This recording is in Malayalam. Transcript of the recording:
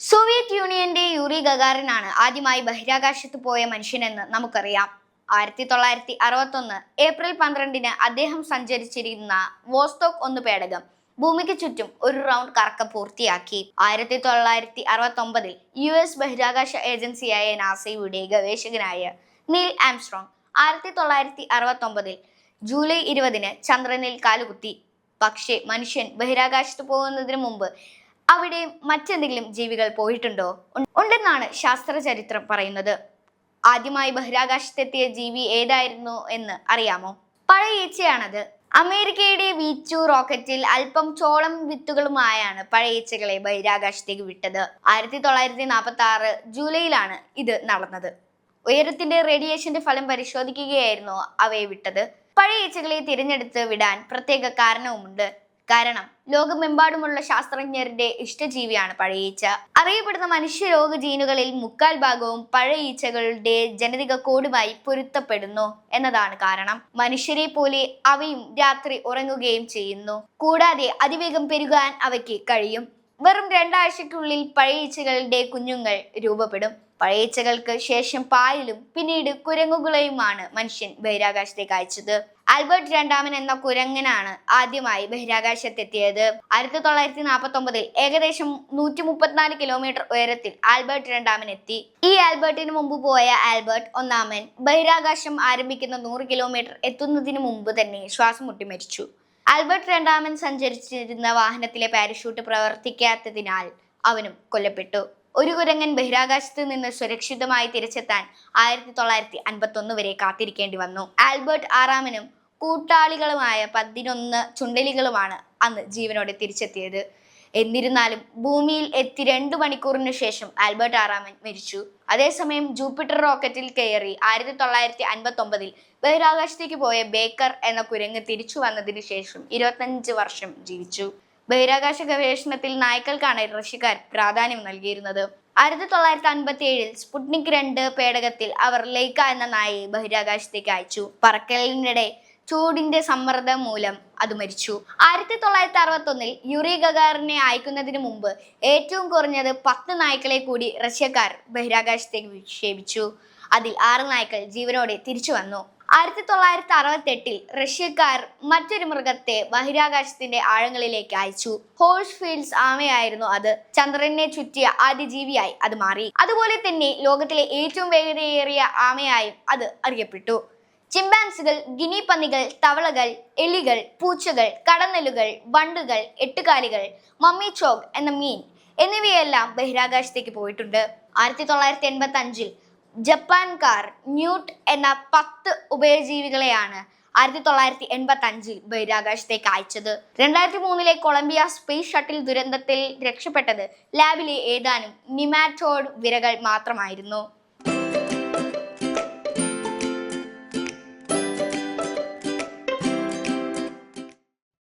സോവിയറ്റ് യൂണിയന്റെ യൂറി ഗഗാറിൻ ആണ് ആദ്യമായി ബഹിരാകാശത്ത് പോയ മനുഷ്യനെന്ന് നമുക്കറിയാം. ആയിരത്തി തൊള്ളായിരത്തി അറുപത്തൊന്ന് ഏപ്രിൽ പന്ത്രണ്ടിന് അദ്ദേഹം സഞ്ചരിച്ചിരുന്ന വോസ്റ്റോക്ക് ഒന്ന് പേടകം ഭൂമിക്ക് ചുറ്റും ഒരു റൗണ്ട് കറക്ക പൂർത്തിയാക്കി. ആയിരത്തി തൊള്ളായിരത്തി അറുപത്തി ഒമ്പതിൽ യു എസ് ബഹിരാകാശ ഏജൻസിയായ നാസയുടെ ഗവേഷകനായ നീൽ ആംസ്ട്രോങ് ആയിരത്തി തൊള്ളായിരത്തി അറുപത്തി ഒമ്പതിൽ ജൂലൈ ഇരുപതിന് ചന്ദ്രനിൽ കാലുകുത്തി. പക്ഷേ മനുഷ്യൻ ബഹിരാകാശത്ത് പോകുന്നതിന് മുമ്പ് അവിടെ മറ്റെന്തെങ്കിലും ജീവികൾ പോയിട്ടുണ്ടോ? ഉണ്ടെന്നാണ് ശാസ്ത്രചരിത്രം പറയുന്നത്. ആദ്യമായി ബഹിരാകാശത്തെത്തിയ ജീവി ഏതായിരുന്നു എന്ന് അറിയാമോ? പഴയ ഈച്ചയാണത്. അമേരിക്കയുടെ വീച്ചു റോക്കറ്റിൽ അല്പം ചോളം വിത്തുകളുമായാണ് പഴയ ഈച്ചകളെ ബഹിരാകാശത്തേക്ക് വിട്ടത്. ആയിരത്തി തൊള്ളായിരത്തി നാൽപ്പത്തി ആറ് ജൂലൈയിലാണ് ഇത് നടന്നത്. ഉയരത്തിന്റെ റേഡിയേഷന്റെ ഫലം പരിശോധിക്കുകയായിരുന്നു അവയെ വിട്ടത്. പഴയ ഈച്ചകളെ തിരഞ്ഞെടുത്ത് വിടാൻ പ്രത്യേക കാരണവുമുണ്ട്. കാരണം ലോകമെമ്പാടുമുള്ള ശാസ്ത്രജ്ഞരുടെ ഇഷ്ടജീവിയാണ് പഴയ ഈച്ച അറിയപ്പെടുന്ന മനുഷ്യരോഗ ജീനുകളിൽ മുക്കാൽ ഭാഗവും പഴയ ഈച്ചകളുടെ ജനിതക കോഡുമായി പൊരുത്തപ്പെടുന്നു എന്നതാണ് കാരണം. മനുഷ്യരെ പോലെ അവയും രാത്രി ഉറങ്ങുകയും ചെയ്യുന്നു. കൂടാതെ അതിവേഗം പെരുകാൻ അവയ്ക്ക് കഴിയും. വെറും രണ്ടാഴ്ചയ്ക്കുള്ളിൽ പഴയ ഈച്ചകളുടെ കുഞ്ഞുങ്ങൾ രൂപപ്പെടും. പഴയ ഈച്ചകൾക്ക് ശേഷം പായലും പിന്നീട് കുരങ്ങുകളെയുമാണ് മനുഷ്യൻ ബഹിരാകാശത്തേക്ക് അയച്ചത്. ആൽബർട്ട് രണ്ടാമൻ എന്ന കുരങ്ങനാണ് ആദ്യമായി ബഹിരാകാശത്തെത്തിയത്. ആയിരത്തി തൊള്ളായിരത്തി നാൽപ്പത്തി ഒമ്പതിൽ ഏകദേശം നൂറ്റി മുപ്പത്തിനാല് കിലോമീറ്റർ ഉയരത്തിൽ ആൽബർട്ട് രണ്ടാമൻ എത്തി ഈ ആൽബർട്ടിന് മുമ്പ് പോയ ആൽബർട്ട് ഒന്നാമൻ ബഹിരാകാശം ആരംഭിക്കുന്ന നൂറ് കിലോമീറ്റർ എത്തുന്നതിന് മുമ്പ് തന്നെ ശ്വാസം മുട്ടി മരിച്ചു. ആൽബർട്ട് രണ്ടാമൻ സഞ്ചരിച്ചിരുന്ന വാഹനത്തിലെ പാരഷൂട്ട് പ്രവർത്തിക്കാത്തതിനാൽ അവനും കൊല്ലപ്പെട്ടു. ഒരു കുരങ്ങൻ ബഹിരാകാശത്ത് നിന്ന് സുരക്ഷിതമായി തിരിച്ചെത്താൻ ആയിരത്തി തൊള്ളായിരത്തി അൻപത്തി ഒന്ന് വരെ കാത്തിരിക്കേണ്ടി വന്നു. ആൽബർട്ട് ആറാമനും കൂട്ടാളികളുമായ പതിനൊന്ന് ചുണ്ടലികളുമാണ് അന്ന് ജീവനോടെ തിരിച്ചെത്തിയത്. എന്നിരുന്നാലും ഭൂമിയിൽ എത്തി രണ്ടു മണിക്കൂറിനു ശേഷം ആൽബർട്ട് ആറാമൻ മരിച്ചു. അതേസമയം ജൂപ്പിറ്റർ റോക്കറ്റിൽ കയറി ആയിരത്തി തൊള്ളായിരത്തി അൻപത്തി ഒമ്പതിൽ ബഹിരാകാശത്തേക്ക് പോയ ബേക്കർ എന്ന കുരങ്ങ് തിരിച്ചു വന്നതിന് ശേഷം ഇരുപത്തഞ്ച് വർഷം ജീവിച്ചു. ബഹിരാകാശ ഗവേഷണത്തിൽ നായ്ക്കൾക്കാണ് റഷ്യക്കാർ പ്രാധാന്യം നൽകിയിരുന്നത്. ആയിരത്തി തൊള്ളായിരത്തി അൻപത്തി ഏഴിൽ സ്പുട്നിക് രണ്ട് പേടകത്തിൽ അവർ ലൈക്ക എന്ന നായയെ ബഹിരാകാശത്തേക്ക് അയച്ചു. പറക്കലിനിടെ ചൂടിന്റെ സമ്മർദ്ദം മൂലം അത് മരിച്ചു. ആയിരത്തി തൊള്ളായിരത്തി അറുപത്തി ഒന്നിൽ യുറി ഗഗാറിനെ അയക്കുന്നതിന് മുമ്പ് ഏറ്റവും കുറഞ്ഞത് പത്ത് നായ്ക്കളെ കൂടി റഷ്യക്കാർ ബഹിരാകാശത്തേക്ക് വിക്ഷേപിച്ചു. അതിൽ ആറ് നായ്ക്കൾ ജീവനോടെ തിരിച്ചു വന്നു. ആയിരത്തി തൊള്ളായിരത്തി അറുപത്തി എട്ടിൽ റഷ്യക്കാർ മറ്റൊരു മൃഗത്തെ ബഹിരാകാശത്തിന്റെ ആഴങ്ങളിലേക്ക് അയച്ചു. ഹോഴ്സ് ഫീൽഡ്സ് ആമയായിരുന്നു അത്. ചന്ദ്രനെ ചുറ്റിയ ആദ്യ ജീവിയായി അത് മാറി. അതുപോലെ തന്നെ ലോകത്തിലെ ഏറ്റവും വേഗതയേറിയ ആമയായും അത് അറിയപ്പെട്ടു. ചിമ്പാൻസികൾ ഗിനി പന്നികൾ തവളകൾ എലികൾ പൂച്ചകൾ കടന്നലുകൾ വണ്ടുകൾ എട്ടുകാലികൾ മമ്മി ചോഗ് എന്ന മീൻ എന്നിവയെല്ലാം ബഹിരാകാശത്തേക്ക് പോയിട്ടുണ്ട്. ആയിരത്തി തൊള്ളായിരത്തി എൺപത്തി അഞ്ചിൽ ജപ്പാൻകാർ ന്യൂട്ട് എന്ന പത്ത് ഉഭയജീവികളെയാണ് ആയിരത്തി തൊള്ളായിരത്തി എൺപത്തി അഞ്ചിൽ ബഹിരാകാശത്തേക്ക് അയച്ചത്. രണ്ടായിരത്തി മൂന്നിലെ കൊളംബിയ സ്പേസ് ഷട്ടിൽ ദുരന്തത്തിൽ രക്ഷപ്പെട്ടത് ലാബിലെ ഏതാനും നിമാറ്റോഡ് വിരകൾ മാത്രമായിരുന്നു.